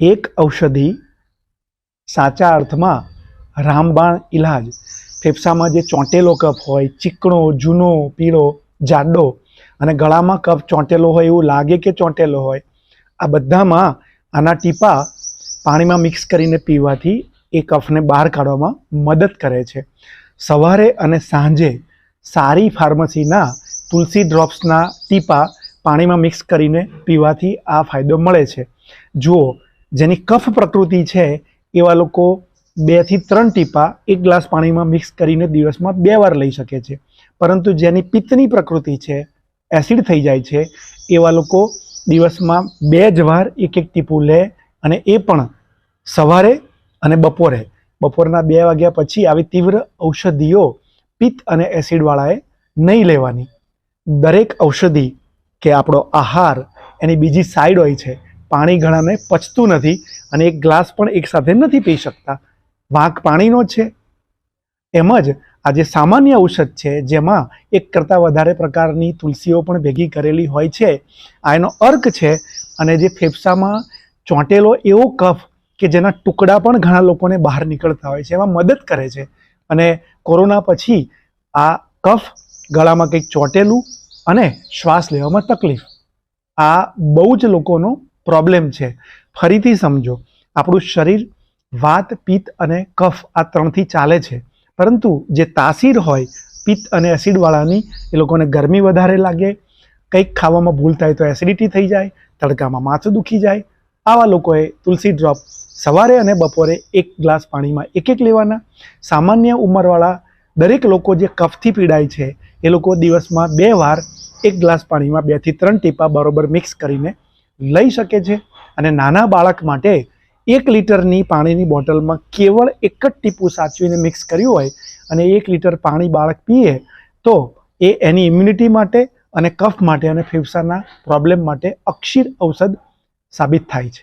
એક ઔષધિ સાચા અર્થમાં રામબાણ ઇલાજ ફેફસામાં જે ચોંટેલો કફ હોય, ચીકણો, જૂનો, પીળો, જાડો અને ગળામાં કફ ચોંટેલો હોય એવું લાગે કે ચોંટેલો હોય, આ બધામાં આના ટીપા પાણીમાં મિક્સ કરીને પીવાથી એ કફને બહાર કાઢવામાં મદદ કરે છે. સવારે અને સાંજે સારી ફાર્મસીના તુલસી ડ્રોપ્સના ટીપા પાણીમાં મિક્સ કરીને પીવાથી આ ફાયદો મળે છે. જુઓ જેની કફ પ્રકૃતિ છે, એવા લોકો બેથી ત્રણ ટીપા એક ગ્લાસ પાણીમાં મિક્સ કરીને દિવસમાં બે વાર લઈ શકે છે. પરંતુ જેની પિત્તની પ્રકૃતિ છે, એસિડ થઈ જાય છે, એવા લોકો દિવસમાં બે જ વાર એક એક ટીપું લે અને એ પણ સવારે અને બપોરે. બપોરના બે વાગ્યા પછી આવી તીવ્ર ઔષધિઓ પિત્ત અને એસિડવાળાએ નહીં લેવાની. દરેક ઔષધિ કે આપણો આહાર એની બીજી સાઈડ હોય છે પાણી ઘણાને પચતું નથી અને એક ગ્લાસ પણ એકસાથે નથી પી શકતા. વાંક પાણીનો છે. એમ જ આ જે સામાન્ય ઔષધ છે જેમાં એક કરતાં વધારે પ્રકારની તુલસીઓ પણ ભેગી કરેલી હોય છે. આ એનો અર્ક છે અને જે ફેફસામાં ચોંટેલો એવો કફ કે જેના ટુકડા પણ ઘણા લોકોને બહાર નીકળતા હોય છે, એમાં મદદ કરે છે. અને કોરોના પછી આ કફ ગળામાં કંઈક ચોંટેલું અને શ્વાસ લેવામાં તકલીફ. આ બહુ જ લોકોનો પ્રોબ્લેમ છે. ફરીથી સમજો, આપણું શરીર વાત, પિત્ત અને કફ આ ત્રણથી ચાલે છે. પરંતુ જે તાસીર હોય, પિત્ત અને એસિડવાળાની એ લોકોને ગરમી વધારે લાગે, કંઈક ખાવામાં ભૂલ થાય તો એસિડિટી થઈ જાય, તડકામાં માથું દુખી જાય, આવા લોકોએ તુલસી ડ્રોપ સવારે અને બપોરે એક ગ્લાસ પાણીમાં એક એક લેવાના. સામાન્ય ઉંમરવાળા દરેક લોકો જે કફથી પીડાય છે, એ લોકો દિવસમાં બે વાર એક ગ્લાસ પાણીમાં બેથી ત્રણ ટીપા બરોબર મિક્સ કરીને લઈ શકે છે અને નાના બાળક માટે એક લીટરની પાણીની બોટલમાં કેવળ એક જ ટીપું સાચવીને મિક્સ કર્યું હોય અને એક લીટર પાણી બાળક પીએ, તો એ એની ઇમ્યુનિટી માટે અને કફ માટે અને ફેફસાના પ્રોબ્લેમ માટે અક્ષીર ઔષધ સાબિત થાય છે.